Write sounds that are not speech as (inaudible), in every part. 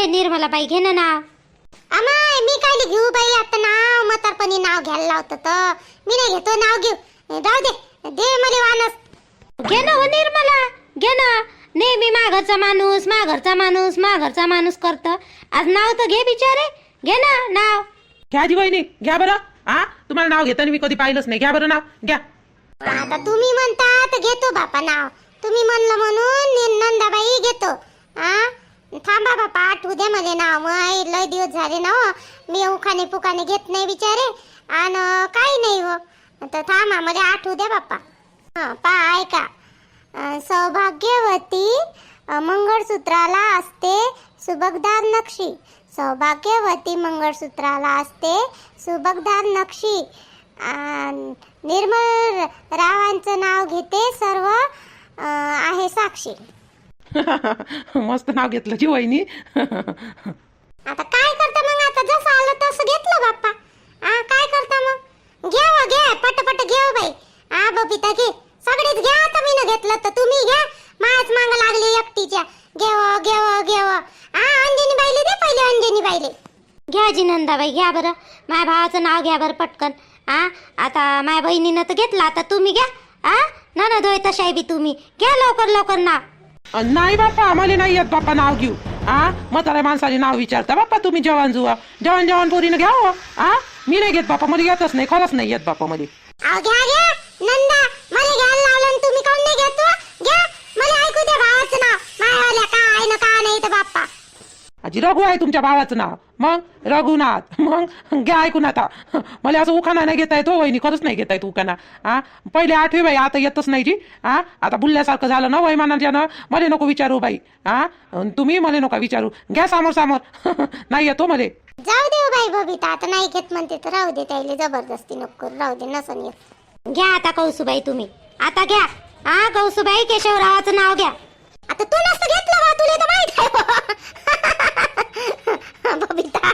अय निर्मला बाई घे ना नाव अमाय मी काय घेऊ बाई? आता नाव म्हातारपणी नाव घ्यायला लावतं तर. मी नाही घेतो नाव घेऊ. जाऊ दे. दे मला वानस. घे ना हो निर्मला. घे ना. नेहमी माघरचा माणूस माघरचा माणूस माघरचा माणूस करत. आज नाव तर घे बिचारे. घे ना नाव. घ्या जी वहिनी घ्या बरं. हा तुम्हाला नाव घेताना मी कधी पाहिलंच नाही. घ्या बरं नाव. घ्या. आता तुम्ही म्हणता तर घेतो बापा नाव. तुम्ही म्हणलं म्हणून नि- नंदाबाई घेतो. हा थांबा बापा आठवू द्या मला नाव. मग लय दिवस झाले ना हो. मी उखाने पुखाने घेत नाही बिचारे. आणि काही नाही हो. तर थांबा मला आठवू द्या बापा हां पा ऐका. सौभाग्यवती मंगळसूत्राला असते सुबकदार नक्षी. सौभाग्यवती मंगळसूत्राला असते सुबकदार नक्षी. निर्मल रावांचं नाव घेते सर्व आहे साक्षी. (laughs) मस्त नाव घेतलं जी वहिनी. आता काय करता मग? आता जसं आलं तसं घेतलं बाप्पा. आ काय करता मग? घ्या घे घ्या. पट घ्या हो बाई. आ बबिता घे सगळेच घ्या आता. मी न घेतलं तर तुम्ही घ्या. माच माग लागली एकटीच्या. घेव घेव घेव हा अंजनी बाईले दे पहिले अंजनी बाईले. घ्या जी नंदाबाई घ्या बरं. माझ्या भावाचं नाव घ्या बरं पटकन. आ आता माझ्या बहिणीनं तर घेतलं. आता तुम्ही घ्या. आ ना ना दोय तशाही बी तुम्ही. घ्या लवकर लवकर नाव. नाही बाप्पा आम्हाला नाही येत बाप्पा नाव घेऊ. हा म्हाताऱ्या माणसाने नाव विचारता बाप्पा तुम्ही जवान जुवा. जवान जवान पोरीनं घ्या हो. हा मी नाही घेत बाप्पा मला येतच नाही खरंच नाही येत बाप्पा मध्ये अहो घ्या घ्या. नंदा मला घ्यायला लावलं आणि तुम्ही काऊन नाही घेत हो? घ्या. मला ऐकू द्या भावाचं नाव. मायावाल्या काय न का नाही तर बाप्पा. आजी रघु आहे तुमच्या भावाचं नाव. मग? रघुनाथ. मग? घ्या ऐकून आता. मला असं उखाणा नाही घेता येत वहिनी खरंच नाही घेता येत उखाणा. हा पहिले आठवी बाई आता येतच नाही जी. हा आता बुलल्यासारखं झालं ना वैमानाच्यानं मला नको विचारू बाई. हा तुम्ही मला नका विचारू. घ्या समोर समोर. (laughs) नाही येतो मला. जाऊ दे हो बाई बबिता आता नाही घेत म्हणते तर राहू दे त्याला जबरदस्ती नको करू, राहू दे नसन घ्या आता कौसुबाई तुम्ही. आता घ्या. हा कौसुबाई केशवरावाचं नाव घ्या. आता तू नसतं घेतलं तुला तर माहीत आहे. (laughs) बबिता.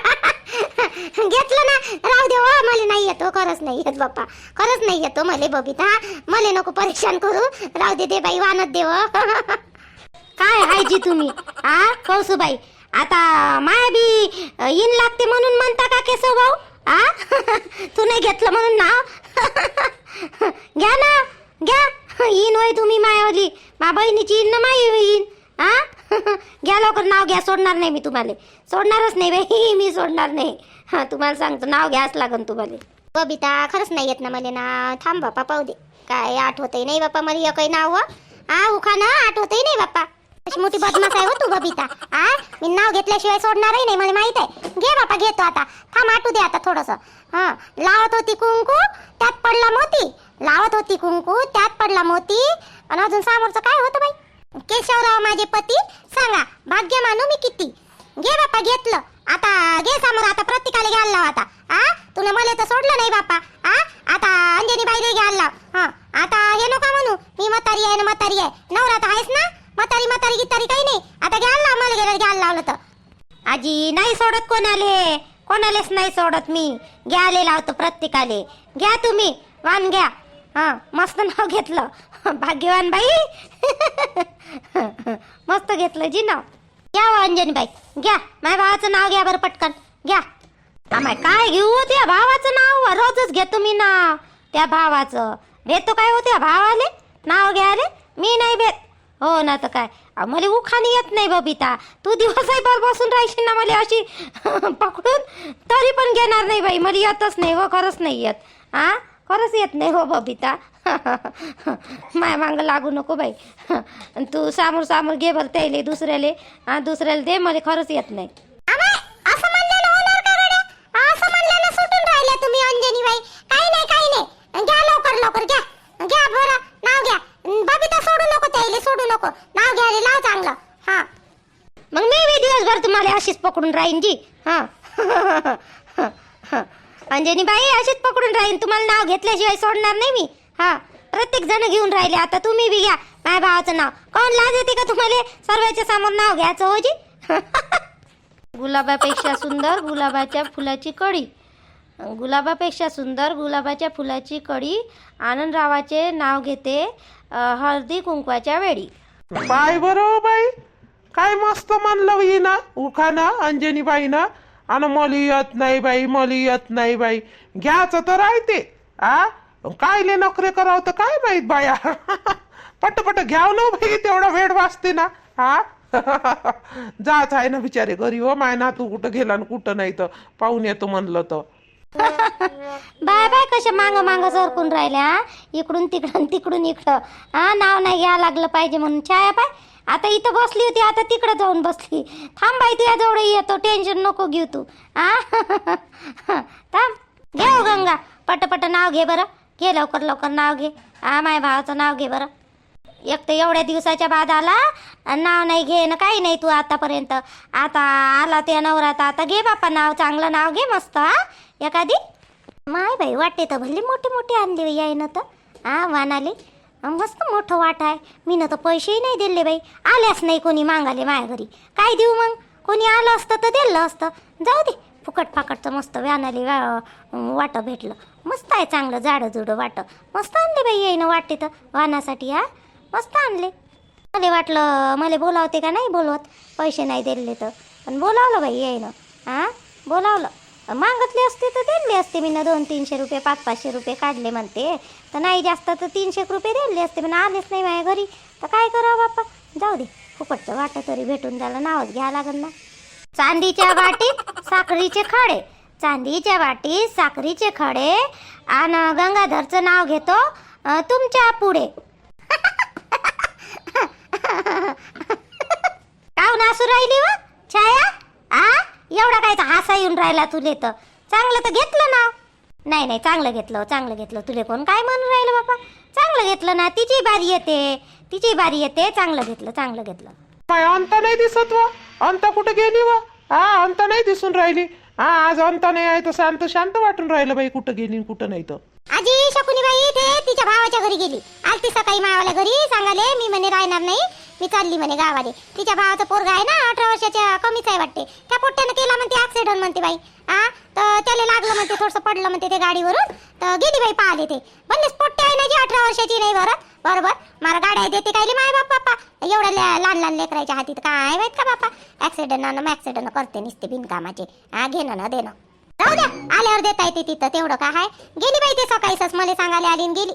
घेतलं ना. राहू दे हो मला नाही येतो खरंच नाही येत बाप्पा. खरंच नाही येतो मला बबिता. मले नको परेशान करू. राहू दे दे बाई वानत देव काय हाय जी तुम्ही? आ कौसुबाई आता माय बी इन लागते म्हणून म्हणता का केसव भाऊ? आ? तू नाही घेतलं म्हणून नाव? घ्या ना घ्या. इन होय तुम्ही मायावली. मा बहिणीची इन ना माई इन. आ (laughs) घ्या लवकर नाव घ्या सोडणार नाही मी तुम्हाला. सोडणारच नाही बाई (laughs) मी सोडणार नाही. हा तुम्हाला सांगतो नाव घ्याच लागन तुम्हाला. बबिता खरंच नाही येत ना मला ना. थांब बापा पाहू दे. काय आठवतही नाही बापा मला काही नाव आ उखा ना आठवतही नाही बापा. अशी मोठी बदमाश आहे हो तू बबिता. आ मी नाव घेतल्याशिवाय सोडणारही नाही मला माहीत आहे. घे बापा घेतो आता. थांब आटू दे आता थोडस. हा लावत होती कुंकू त्यात पडला मोती. लावत होती कुंकू त्यात पडला मोती. आणि अजून समोरचं काय होतं बाई? केशवराव माझे पती सांगा भाग्य मानू मी किती? घे बापा घेतलं. आता घे समोर आता प्रत्येकाला घ्यायला लाव आता. आ? तुला मला तर सोडलं नाही बापा. आ? आता अंजनी बाईले घ्यायला लाव. हा. आता हे नका म्हणू. मी म्हातारी आहे ना म्हातारी आहे. नवरा तर आहेस ना? म्हातारी म्हातारी गितारी काही नाही. आता घ्यायला लाव मला गेलं घ्यायला लावलं तर. आजी नाही सोडत कोणाले. कोणालेच नाही सोडत मी. घ्यायला लावतो प्रत्येकाले. घ्या तुम्ही. वान घ्या. हा मस्त नाव घेतलं. भाग्यवान बाई. मस्त घेतलं जी नाव. घ्या हो अंजनी बाई घ्या. माझ्या भावाचं नाव घ्या बरं पटकन. घ्या. आम्हाय काय घेऊ हो त्या भावाचं नाव? रोजच घेतो मी नाव. त्या भावाचं. भेटतो काय हो भावाले? नाव घ्याले? मी नाही भेट. हो ना तर काय. मला उखाणी येत नाही बबिता. तू दिवसही बसून राहशील ना मला अशी पकडून? तरी पण घेणार नाही बाई. मला येतच नाही व खरंच नाही येत. हा खरंच येत नाही हो बबिता. (laughs) माय मांग लागू नको बाई. (laughs) तू सामोर सामोर घे बरं त्याले दुसऱ्याले. दुसऱ्याला दे मला खरंच येत नाही. असं तुम्ही काही नाही काही नाही. घ्या लवकर लवकर घ्या. घ्या घ्या. सोडू नको सोडू नको. नाव मग मी दिवसभर तुम्हाला अशीच पकडून राहीन जी. हा. (laughs) अंजनी बाई अशीच पकडून राहीन. तुम्हाला नाव घेतल्याशिवाय सोडणार नाही मी. हा प्रत्येक जण घेऊन राहिले. आता तुम्ही बी घ्या माझ्या भावाचं नाव. कोण लाज येते का तुम्हाला? सर्वांच्या समोर नाव घ्यायचं हो जी. (laughs) गुलाबापेक्षा सुंदर गुलाबाच्या फुलाची कळी गुलाबापेक्षा सुंदर गुलाबाच्या फुलाची कळी आनंदरावाचे नाव घेते हळदी कुंकवाच्या वेळी. बाय बरोबर हो बाई. काय मस्त म्हणलं हो ना उखाना अंजनी बाईनं आणि मला येत नाही बाई मला येत नाही बाई. घ्यायचं तर राहते आ? कायले नोकरी करावं तर काय माहीत बाया? (laughs) पटपट घ्याव ना बाई तेवढा वेळ वाचते ना हा (laughs) जाच आहे ना बिचारे घरी हो माय ना तू कुठं गेला आणि कुठं नाही तर पाहून येतो म्हणलं तर. बाय बाय कशा मांग मांग सरकून राहिल्या इकडून तिकडून तिकडून इकडं. हा नाव नाही घ्या लागलं पाहिजे म्हणून. छाया पाय आता इथं बसली होती आता तिकडं जाऊन बसली. थांब बाई तुझ्या जवळ येतो टेन्शन नको घेऊ तू. आ? (laughs) थांब. घे हो गंगा. पटपट नाव घे बरं. घे लवकर लवकर नाव घे. हा माय भावाचं नाव घे बरं. एक तर एवढ्या दिवसाच्या बाद आला आणि नाव नाही घे ना काही नाही तू आतापर्यंत. आता आला त्या नवरात आता घे बापा नाव चांगलं नाव घे मस्त हा एखादी? माय बाई वाटे तर भल्ली मोठे मोठे आणले यायनं तर. हा वानाली? मस्त मोठं वाट आहे. मी ना तर पैसेही नाही दिले बाई. आल्याच नाही कोणी मागाले माझ्या घरी. काय देऊ मग? कोणी आलं असतं तर दिलं असतं. जाऊ दे. फुकट फाकटचं मस्त व्यानाले वाटं भेटलं. मस्त आहे चांगलं जाडं जुडं वाटं. मस्त आणले बाई येईन वाटते तर वाहनासाठी हा? मस्त आणले. मला वाटलं मला बोलावते का नाही बोलवत? पैसे नाही दिले तर. पण बोलावलं बाई येईन. हां? बोलावलं. मागितले असते तर दिले असते मी ना दोन तीनशे रुपये पाच पाचशे रुपये काढले म्हणते. तर नाही जास्त तर तीनशे रुपये दिले असते पण आलेच नाही माझ्या घरी. तर काय करावं बाप्पा? जाऊ दे. फुकटचं वाटं तरी भेटून झालं नावच घ्या लागल ना. चांदीच्या वाटीत साखरीचे खडे. चांदीच्या वाटीत साखरीचे खडे. आणि गंगाधरचं नाव घेतो तुमच्यापुढे. (laughs) काव नासू राहिली व? छाया? आ? एवढा काय हासा येऊन राहिला तुले तर? चांगलं तर घेतलं ना. नाही नाही चांगलं घेतलं चांगलं घेतलं. तुले कोण काय म्हणून राहिलं बाबा चांगलं घेतलं ना तिची बारी येते. तिची बारी येते. चांगलं घेतलं चांगलं घेतलं. काय अंत नाही दिसत व? अंत कुठे गेली व? हा अंत नाही दिसून राहिली. हा आज अंत नाही आहे तर शांत शांत वाटून राहिलं बाई कुठं गेली कुठं नाही तर. आजी शकुनी बाई ते तिच्या भावाच्या घरी गेली. आलती सकाळी मावाला घरी सांगाले मी म्हणे राहणार नाही. मी चालली म्हणे गावाले. तिच्या भावाचं पोरगा आहे ना अठरा वर्षाच्या कमीच आहे वाटते. त्या पोट्ट्यानं केला म्हणते ऍक्सिडेंट म्हणते बाई. हा तर त्याला लागलं म्हणते थोडंसं पडलं म्हणते ते गाडीवरून. तर गेली बाई पाहिले ते. म्हणलेच पोट्टे आहे ना जी अठरा वर्षाची नाही बरं. बरोबर? मला गाड्या देते काय माय बाप बापा. एवढ्या लहान लहान लेकराच्या हातीत काय माहीत का बापा? ऍक्सिडेंट ना ऍक्सिडेंट करते निसते बिनकामाचे. हा घेणं ना देणं. राहू द्या. आल्यावर देता येते तिथं तेवढं काय गेली बाई ते सकाळी सस मला सांगायला आली गेली.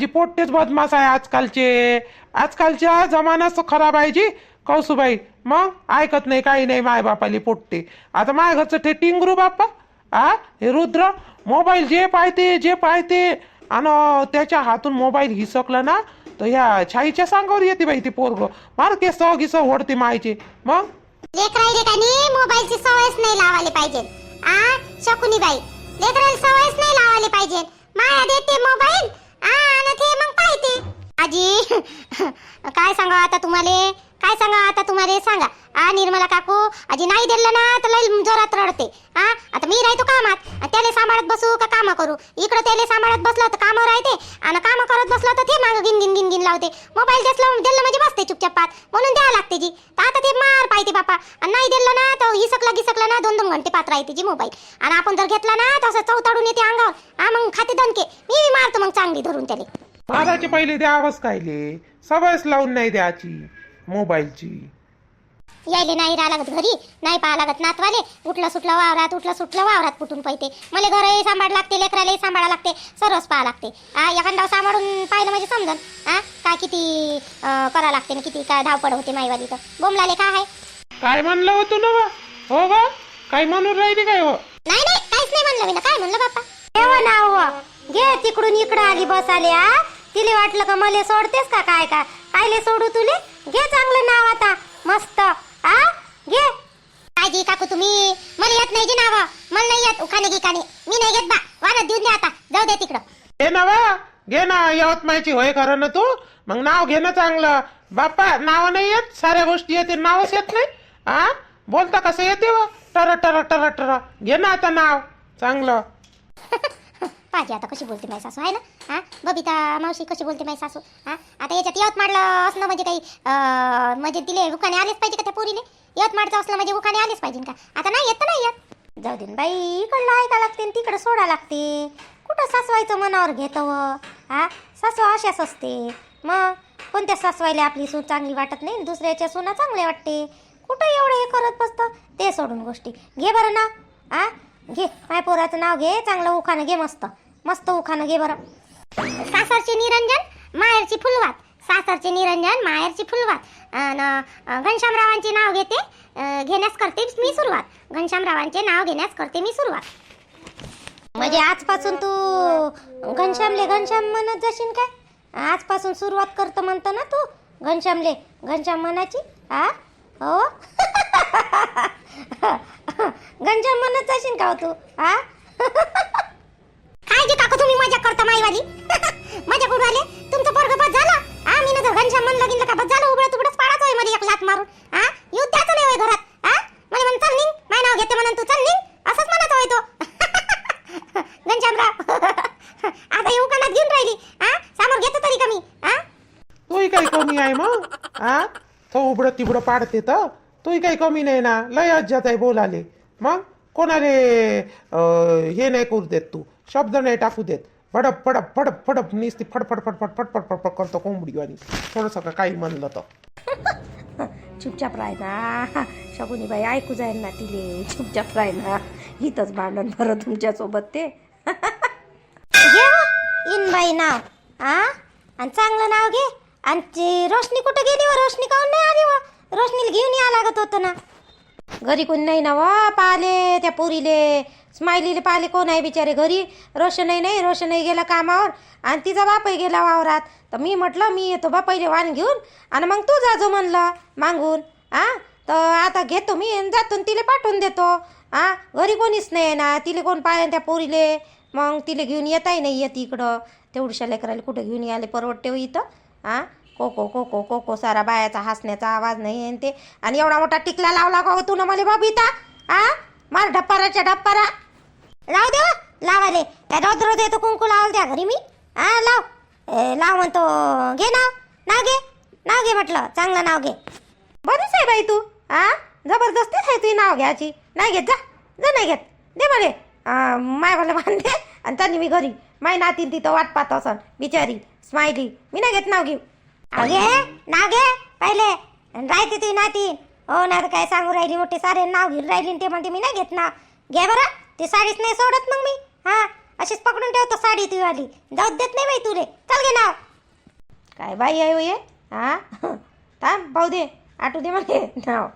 जी पोट्टेच बदमाश आहे आजकालचे. आजकालच्या जमानाच खराब आहे जी. कौसुबाई मग ऐकत नाही काही नाही माय बापाली पोट्टे. आता माय घरचं ते टिंगरू बाप्पा आ? हे रुद्र मोबाईल जे पाहते जे पाहते आणि त्याच्या हातून मोबाईल हिसकला ना तर ह्या छाईच्या सांगावर येते बाई ती पोरग. मार केस गिस ओढते मायचे मग? लेकराई लेकानी मोबाईलची सवयच नाही लावायला पाहिजे. आ शकुनी बाई लेकराला सवयच नाही लावायला पाहिजे. माया देते मोबाईल आ आणि ते मग पाहते. आजी काय सांगा आता तुम्हाला? काय सांगा आता तुम्हाला? सांगा. आ निर्मला काकू आजी नाही दिलं ना तर लई जोरात रडते. हा आता मी राहतो कामात. त्याला सांभाळत बसू का कामं करू? इकडं त्याला सांभाळत बसलं तर कामं राहते. आणि कामं करत बसलं तर ते मागं गिन गिन गिन गिन लावते. मोबाईल दिसलं दिलं म्हणजे बसते चुपचाप पात म्हणून द्यावं लागते जी. तर आता ते मार पाहिजे बापा. आणि नाही दिलं ना तर हिसकला गिसकला ना दोन दोन घंटे पात राहते जी मोबाईल. आणि आपण जर घेतला ना तर असं चौताडून येते अंगावर. हा मग खाते दणके. मी मारतो मग चांगली धरून त्याला. माराचे पहिले द्यावंच कायले. सवयच लावून नाही द्याची मोबाईलची. यायले नाही राहा लागत घरी नाही पाहा लागत नातवाले. उठलं सुटलं वावरात उठलं सुटलं वावरात कुठून पाहिजे मला घरही सांभाळ लागते लेकरालाही सांभाळा लागते सर्वच पाहा लागते. हा एखादा सांभाळून पाहिलं म्हणजे समजन. हा काय किती करा लागते ना किती काय धावपड होते माईवाली तर. बोमलाले काय आहे? काय म्हणलं होतं ना वा? हो वा काय म्हणून राहिली काय हो? नाही नाही काहीच नाही म्हणलं मी ना काय म्हणलं बाप्पा? ठेवा नाव घे तिकडून इकडं आली बस आली आ. तिले वाटलं का मले सोडतेस का काय का? कायले सोडू तुले? घे चांगलं नाव आता. मस्त. आ? घे. काळजी काकू तुम्ही? मला येत नाही जी नाव. मला नाही येत. उखाणे गिकाणे मी नाही घेत बा. वानत देऊन द्या आता. जाऊ दे तिकडं. घे ना वा घे ना यवतमाळची होय खरं ना तू? मग नाव घे ना चांगलं. बाप्पा नाव नाही येत. साऱ्या गोष्टी येते नावच येत नाही. आ? बोलता कसं येते व? टर टर टर टर. घे ना आता नाव. चांगलं. (laughs) पाहिजे आता कशी बोलते माझी सासू आहे ना? हां? बबिता मावशी कशी बोलते माझी सासू हां? आता याच्यात यवतमाळलं असलं म्हणजे काही म्हणजे तिले उखाने आलेच पाहिजे का त्या पोरीने यवतमाळचं असलं म्हणजे उखाने आलेच पाहिजे का? आता नाही येत तर नाही येत. जाऊ दे बाई इकडलं ऐका लागते न तिकडं सोडा लागते. कुठं सासवायचं मनावर घेतो व? हा? सासू अशाच असते. मग कोणत्या सासवायला आपली सून चांगली वाटत नाही दुसऱ्याच्या सुना चांगल्या वाटते? कुठं एवढं हे करत बसतं? ते सोडून गोष्टी. घे बरं ना. आ घे. माय पोराचं नाव घे चांगलं उखाणं घे मस्त. मस्त उखाणं घे बरं. सासरचे निरंजन माहेरची फुलवात. सासरचे निरंजन माहेरची फुलवात. अन घनश्यामरावांचे नाव घेते घेण्यास करते मी सुरुवात. घनश्यामरावांचे नाव घेण्यास करते मी सुरुवात. म्हणजे आजपासून तू घनश्यामले घनश्याम म्हणत जाशील काय? आजपासून सुरुवात करतो म्हणतो ना तू घनश्यामले. घनश्याम म्हणायची हा हो? (laughs) घनश्याम म्हणत जाशील का हो तू आ? (laughs) काय जे काका तुम्ही मजा करता माईवाली? मजा करू आले तुमचं पोरग बस झालं. हा मी ना घनश्याम म्हणलं गेलं का बस झालं उघडं तुकडंच पाडाच होयमध्ये एक लात मारून. हा येऊ त्याचं नाही होय घरात. हा मला म्हण चल निघ माय नाव घेते म्हणून तू चल निघ. असंच म्हणत होय तो. (laughs) घनश्यामराव. (laughs) आता येऊ कानात घेऊन राहिली. हा सामोर घेतो तरी कमी हा तोही काही कमी आहे मग. हा तो उबडं तिबडं पाडते तर. तोही काही कमी नाही ना. लय अज्जात आहे बोलाले. मग? कोणाले हे नाही करू देत तू? शब्द नाही टाकू देत. फडप फडप फडप फडप निसती फडफड फडफड फडफड फडफड करतो कोंबडी थोडंसं का काही म्हणलं तर. (laughs) चुपचाप राय ना. शकुनी बाई ऐकू जाईल ना तिले. चुपचाप राय ना. इथंच भांडण बरं तुमच्यासोबत ते. (laughs) घे हो, इन बाई नाव. आ? आणि चांगलं नाव घे. आणि ते रोशनी कुठं गेली व? रोशनी काऊन नाही आली व? रोशनीला घेऊन या लागत होतं ना. घरी कोण नाही ना वा पाले त्या पोरीले. स्माइलीले पाहिले कोण आहे बिचारे घरी? रोशनही नाही रोशनही गेला कामावर आणि तिचा बापही गेला वावरात. तर मी म्हटलं मी येतो बा पहिले वाण घेऊन आणि मग तू जाजो म्हणलं मागून आ? तर आता घेतो मी जातो आणि तिला पाठवून देतो. आ? घरी कोणीच नाही आहे ना. तिले कोण पाय त्या पोरीले? मग तिला घेऊन येताही नाही येत इकडं. तेवढशा लेकराला कुठं घेऊन याले परवडते हो इथं. आ? कोको कोको कोको सारा बायाचा हसण्याचा आवाज नाही आणि ते. आणि एवढा मोठा टिकला लावला का हो तू ना मला बाबीता. आ? मार ढप्पाराच्या ढप्पारा. लाव दे हो, लावाले काय रोज रोज येतो कुंकू लावल त्या घरी मी. हा लाव. लाव म्हणतो घे नाव. नाव घे. नाव घे म्हटलं. चांगलं नाव घे. बरीच आहे बाई तू. आ जबरदस्तीच आहे तुझी नाव घ्यायची. नाही घेत जा. जा नाही घेत. दे बरे माय मला बांधे आणि त्यांनी मी घरी. माय नातीन तिथं वाट पाहत असन. बिचारी. स्माइली. मी नाही घेत नाव घेऊ अगे नाव घे. पहिले. राहते तुझी नातीन. हो ना काय सांगू राहिली मोठी. सारे नाव घेऊन राहिली ते म्हणते मी नाही घेत नाव. घे बरं. ती साडीच नाही सोडत मग मी. हा अशीच पकडून ठेवतो साडी तुझी वाली. जाऊ देत नाही बाई तुले. चल घे नाव. काय बाई आहे हो ये हा? थांब पाहू दे. आटू दे मला. नाव.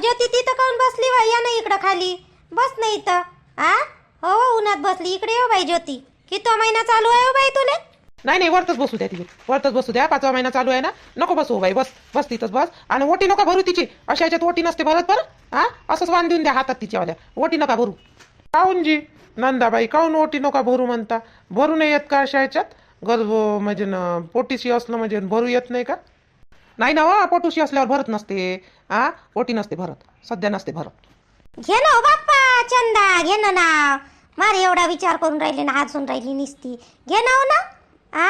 ज्योती तिथं काऊन बसली बाई? या ना इकडं खाली. बस नाही इथं. हा हो उन्हात बसली. इकडे येऊ बाई ज्योती. किती महिना चालू आहे हो बाई तुले? नाही नाही वरतच बसू द्या तिथे. वरतच बसू द्या. पाचवा महिना चालू आहे ना. नको बसू बाई बस बस तिथंच बस. आणि ओटी नका भरू तिची. अशा याच्यात ओटी नसते भरत बरं. हा? असंच वाण देऊन द्या हातात तिच्यावाल्या. ओटी नका भरू. काऊन जी नंदाबाई काहून ओटी नका भरू म्हणता? भरू नाही येत का अशा याच्यात? गर्भ म्हणजे न पोटीशी असलं म्हणजे भरू येत नाही का? नाही ना हो पोटूशी असल्यावर भरत नसते. हा ओटी नसते भरत. सध्या नसते भरत. घे ना हो, बाप्पा चंदा. घे ना मारे एवढा विचार करून राहिली ना अजून राहिली निसती. घे ना हो ना. आ?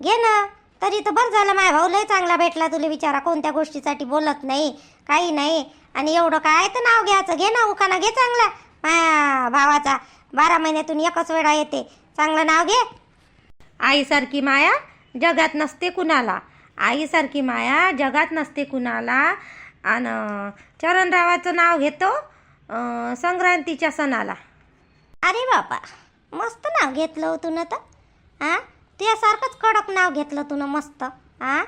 घे ना. तरी तर बरं झालं माझ्या भाऊ लय चांगला भेटला तुला विचारा कोणत्या गोष्टीसाठी बोलत नाही काही नाही. आणि एवढं काय तर नाव घ्यायचं. घे ना उखाना घे चांगला. माया भावाचा बारा महिन्यातून एकच वेळा येते. चांगलं नाव घे. आईसारखी माया जगात नसते कुणाला. आईसारखी माया जगात नसते कुणाला. आणि चरणरावाचं नाव घेतो संक्रांतीच्या सणाला. अरे बाबा मस्त नाव घेतलं हो तुनं तर. हा तुझ्यासारखंच कडक नाव घेतलं तुनं मस्त (laughs) हा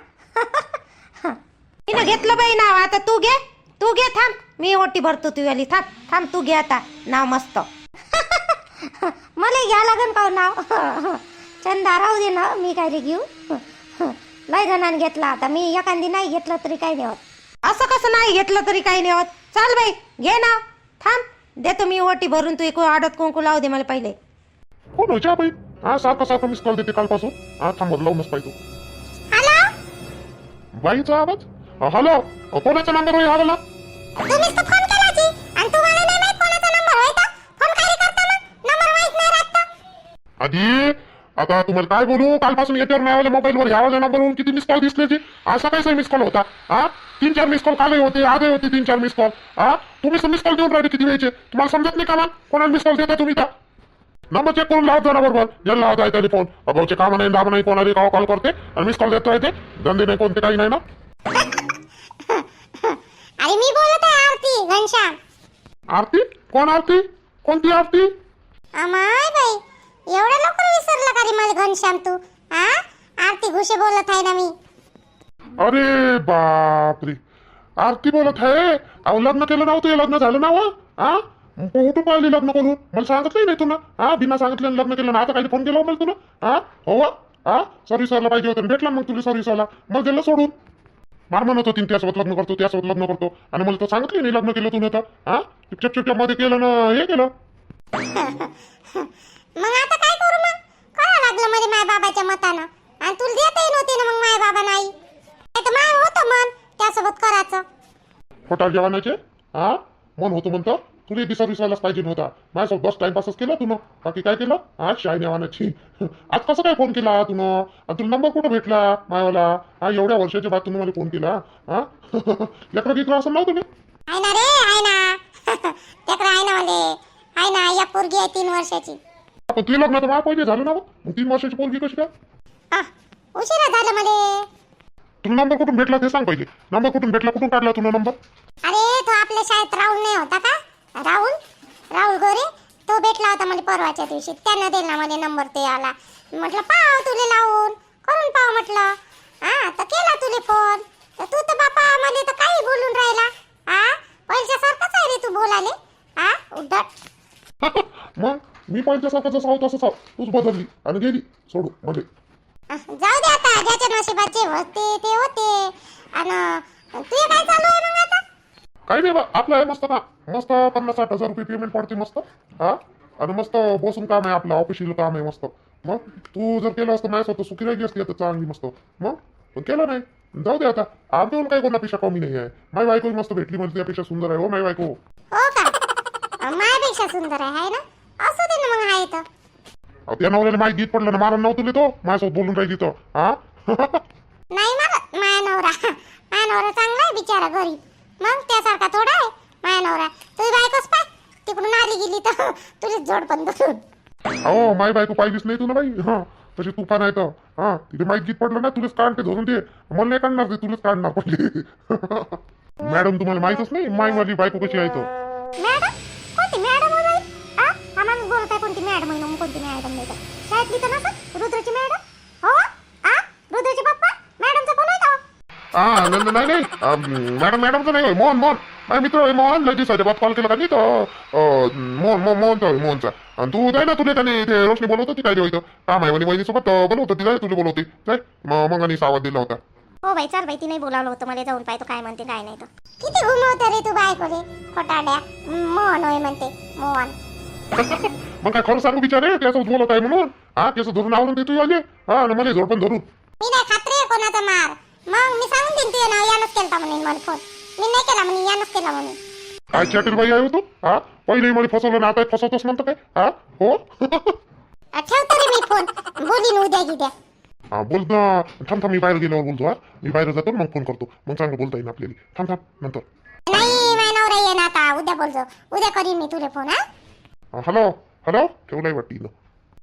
तिनं घेतलं बाई नाव. आता तू घे तू घे थांब. मी ओटी भरतो तू आली थांब थांब तू घे आता. नाव मस्त. (laughs) मला घ्या लागन का नाव. (laughs) चंदा राहू दे ना मी काय रे घेऊ. लय जणांनी घेतला आता. मी एखादी नाही घेतलं तरी काही नाही होत. असं कसं नाही घेतलं तरी काही नाही होत. चाल बाई घे नाव. थांब देतो मी ओटी भरून. तू एक आडत कुंकू लावू दे मला पहिले. कोण हो बाई? हा सारखा सारखा मिस कॉल देते कालपासून. हा थांबत लावूनच पाहिजे हॅलो बाईचा आवाज? हॅलो कोणाचा नंबर होय हा मला तुम्हीच तर फोन केला की आणि तुम्हाला नाही माहीत कोणाचा नंबर होय का फोन काय करता मग नंबर माहीत नाही राहत तर. आधी आता तुम्हाला काय बोलू? कालपासून याच्यावर नाही आले मोबाईलवर ह्या नंबरवरून किती मिस कॉल दिसले जी? असा काय मिस कॉल होता. हा? तीन चार मिस कॉल कालही होते आजही होते तीन चार मिस कॉल हा? तुम्ही मिस कॉल देऊन राहिले किती वेळचे? तुम्हाला समजत नाही का मग? कोणाला मिस कॉल देता तुम्ही का नंबर चेक करून लावत ना बरोबर याला लावत आहे टेलिफोन. भाऊचे काम नाही दाब नाही कोणाला कॉल कॉल करते आणि मिस कॉल देतो आहे ते. धंदे नाही कोणते काही नाही ना. अरे मी बोलत आहे आरती घनश्याम. आरती? कोण आरती? कोणती आरती? अमाय बाई एवढ्या लवकर विसरला का रे मला घनश्याम तू? हा आरती घुसे बोलत आहे ना मी. अरे बापरे. आरती बोलत आहे? अहो लग्न केलं नव्हतं हे लग्न झालं ना हो? हा कुठून पाहिली लग्न करून. मला सांगितलंही नाही तुला. हा बिना सांगितलं लग्न केलं ना आता काही फोन केला मला तुला? हा? हो? हा? सर्व्हिसवाला पाहिजे होतं. भेटला मग तुला सर्व्हिसवाला मग गेलं सोडून. मार म्हणत होती त्यासोबत लग्न करतो त्यासोबत लग्न करतो. आणि मला तर सांगितलं नाही लग्न केलं तुला तर. हा? चिपचप चिपचपमध्ये केलं ना हे केलं. (laughs) मग आता काय करू मग? करा लागलं मध्ये माय बाबाच्या मतानं. आणि तुला देतही नव्हते ना मग माय बाबा नाही. नाही तर माय होतं मन त्यासोबत करायचं. खोटा जेवणाचे? हा? मन होतं म्हणतं? तुला बी सर्व्हिसवालाच पाहिजे नव्हता. माझ्यासोबत बस टाइमपासच केला तुनं. बाकी काय केलं? हा शाय नेवानाची आज कसं काय फोन केला तुनं? तुला नंबर कुठं भेटला मायावाला? हा एवढ्या वर्षाच्या बाद तुम्ही मला फोन केला हा? (laughs) लेकरं गिकरं असं नव्हतं मी आहे ना रे आहे ना. (laughs) त्याकडे आहे ना मले. आहे ना या पोरगी आहे तीन वर्षाची. पण तुला लग्न तर मला पहिले झालं ना मग मग तीन वर्षाची पोरगी कशी काय? आ, उशिरा झालं मले. तुला नंबर कुठून भेटला ते सांग पहिले. नंबर कुठून भेटला कुठून काढला तुला नंबर अरे तो आपल्या शाळेत राहुल नाही होता का? राहुल राहुल गोरे तो भेटला होता मला परवाच्या दिवशी. त्यानं दिला मला नंबर ते आला. म्हटलं पाव तुले लावून. करून पाव म्हटलं. हा तर केला तुले फोन तर तू तर बापा मला तर काही बोलून राहिला. हा पहिल्या सारखाच आहे रे तू बोलाले हा उद्धट. (laughs) मग मी पहिल्यासारखं जसं आहोत तसंच आहोत तूच बदलली आणि गेली. सोडू मध्ये जाऊ दे आता. ज्याच्या नशिबात जे होते ते होते. आणि तुझे काय चालू आहे मग काही नाही बा आपलं आहे मस्त का मस्त पन्नास साठ हजार रुपये पेमेंट पडते मस्त. हा? आणि मस्त बसून काम आहे आपलं ऑफिशियल काम आहे मस्त. मग? तू जर केलं असतं माझ्या स्वतः सुखी राहिली असती आता चांगली मस्त. मग? पण केलं नाही. जाऊ दे आता. आमच्यावर काही कोणापेक्षा कमी नाही आहे. माझी बायको मस्त भेटली म्हणजे त्यापेक्षा सुंदर आहे हो माझी बायको. हो का? अ, मायापेक्षा सुंदर आहे हाय ना? असू दे ना मग आहे तर. अहो, त्या नवऱ्याला माहिती गीत पडलं ना मला नव्हतं तो माझ्यासोबत बोलून राहिली तो हा? (laughs) नाही मला माया नवरा माया नवरा चांगला आहे बिचारा गरीब. मग त्यासारखा थोडा आहे माया नवरा. तुझी बायकोच पाय. तिकडून आली गेली तर तुझी जोड बंद अहो माझी बायको पाहिलीच नाही तू ना बाई. हा तशी तुफान आहे तर. हा तिथे माहिती गीत पडलं ना तुलाच काढते धरून ते. मला नाही काढणार ते तुलाच काढणार पडले (laughs) मॅडम तुम्हाला माहितच नाही माई माझी बायको कशी आहे तर. मॅडम? कोणती मॅडम हो बाई? आ हा माणूस बोलत आहे कोणती मॅडम आहे ना कोणती मॅडम नाही तर. शाळेतली तर नसं रुद्रची मॅडम हो आ रुद्रचे पप्पा मॅडमचा फोन आहे हा नाही नाही नाही अं, मॅडम मॅडमचं नाही मोहन मोहन माझा मित्र आहे मोहन लय दिवसाच्या बाद कॉल केला का नाही तर अं, मोहन मोहन मोहनचा होय मोहनचा आणि तू जाय ना तुला त्याने ते रोशनी बोलवत होती काय इथं काम आहे म्हणे वहिनीसोबत अं, बोलवत होती जाय तुला बोलवते जाय मग मग आणि सावध दिला होता हो बाई चल बाई तिने बोलावलं होतं मला जाऊन पाहतो काय म्हणते काय नाही तर किती घुमवतं रे तू बायकोले खोटाड्या मोहन होय म्हणते मोहन मग काय खरं सांगू बिचारे त्यासोबत बोलत आहे म्हणून हा त्याचं धरून आवडून देतो आले हा आणि मला पण धरून मी नाही खात रे कोणाचा मार मग मी सांगून देईन तुझं नाव यानच केलता म्हणून मला फोन मी नाही केला म्हणून यानच केला म्हणून. काय चॅटेल बाई आहे हो तू? हा? पहिले मला फसवलं ना आता फसवतोस म्हणतो काय? हा? हो? अ, ठेवतो रे मी फोन बोलीन उद्या गिद्या. हा बोल ना. थांब थांब मी बाहेर गेल्यावर बोलतो हा? मी बाहेर जातो मग फोन करतो. मग चांगलं बोलता येईल आपल्याला. थांब थांब नंतर. नाही माझ्या नवरा ये ना आता. उद्या बोलतो. उद्या करीन मी तुले फोन हा? हेलो? हेलो? ठेवलाय वाटती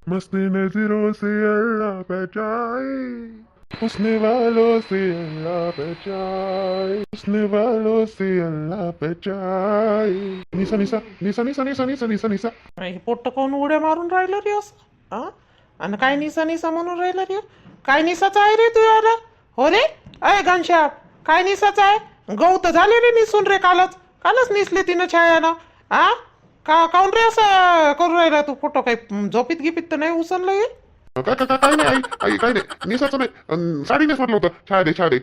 मस्त नजरों से अल्लाह बचाए. उसने वालों से अल्लाह बचाए उसने वालों से अल्लाह बचाए निसा निसा निसा निसा निसा निसा निसा निसा हे पोट्ट कोण उड्या मारून राहिलं रे असं? हा आणि काय निसा निसा म्हणून राहिलं रे? काय निसाचं आहे रे तू आला? हो रे? अय घनश्याम काय निसाचं आहे? गहू तर झाले रे निसून रे कालच. कालच निसले तिनं छायानं. हा का काऊन रे असं करू राहिला तू? फोटो काही झोपीत गिपीत तर नाही उचललं हे? काय काय काय नाही आई आई काय नाही निसाचं नाही साडी नेस म्हटलं होतं छाया दे छाया दे